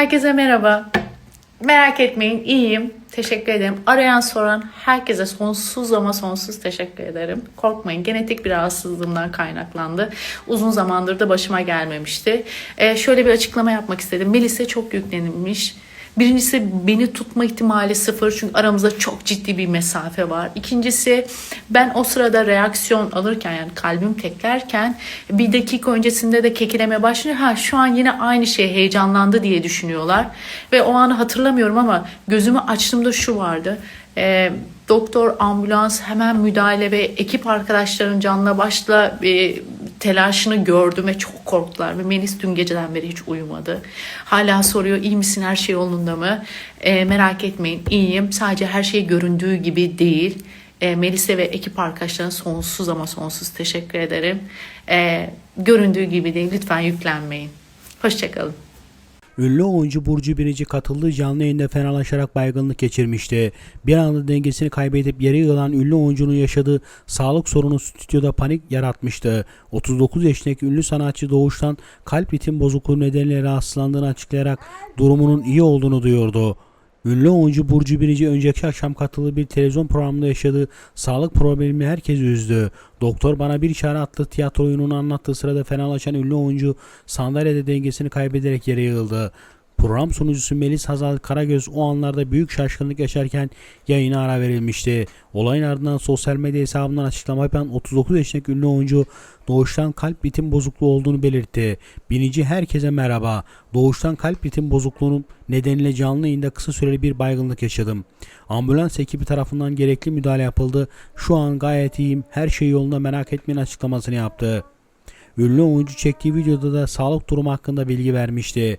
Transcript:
Herkese merhaba. Merak etmeyin iyiyim. Teşekkür ederim. Arayan soran herkese sonsuz ama sonsuz teşekkür ederim. Korkmayın genetik bir rahatsızlığımdan kaynaklandı. Uzun zamandır da başıma gelmemişti. Ee, şöyle bir açıklama yapmak istedim. Melis'e çok yüklenilmiş. Birincisi beni tutma ihtimali sıfır çünkü aramızda çok ciddi bir mesafe var. İkincisi ben o sırada reaksiyon alırken yani kalbim teklerken bir dakika öncesinde de kekileme başlıyor. Ha şu an yine aynı şey heyecanlandı diye düşünüyorlar. Ve o anı hatırlamıyorum ama gözümü açtığımda şu vardı. Ee, doktor, ambulans hemen müdahale ve ekip arkadaşların canla başla e, telaşını gördüm ve çok korktular. Ve Melis dün geceden beri hiç uyumadı. Hala soruyor iyi misin her şey yolunda mı? Ee, merak etmeyin iyiyim. Sadece her şey göründüğü gibi değil. E, Melis'e ve ekip arkadaşlarına sonsuz ama sonsuz teşekkür ederim. E, göründüğü gibi değil lütfen yüklenmeyin. Hoşçakalın. Ünlü oyuncu Burcu Birici katıldığı canlı yayında fenalaşarak baygınlık geçirmişti. Bir anda dengesini kaybedip yere yığılan ünlü oyuncunun yaşadığı sağlık sorunu stüdyoda panik yaratmıştı. 39 yaşındaki ünlü sanatçı doğuştan kalp ritim bozukluğu nedeniyle rahatsızlandığını açıklayarak durumunun iyi olduğunu duyurdu. Ünlü oyuncu Burcu Birici önceki akşam katıldığı bir televizyon programında yaşadığı sağlık problemini herkes üzdü. Doktor bana bir çare atlı tiyatro oyununu anlattığı sırada fenalaşan ünlü oyuncu sandalyede dengesini kaybederek yere yığıldı. Program sunucusu Melis Hazal Karagöz o anlarda büyük şaşkınlık yaşarken yayına ara verilmişti. Olayın ardından sosyal medya hesabından açıklama yapan 39 yaşındaki ünlü oyuncu doğuştan kalp ritim bozukluğu olduğunu belirtti. Binici herkese merhaba. Doğuştan kalp ritim bozukluğunun nedeniyle canlı yayında kısa süreli bir baygınlık yaşadım. Ambulans ekibi tarafından gerekli müdahale yapıldı. Şu an gayet iyiyim. Her şey yolunda merak etmeyin açıklamasını yaptı. Ünlü oyuncu çektiği videoda da sağlık durumu hakkında bilgi vermişti.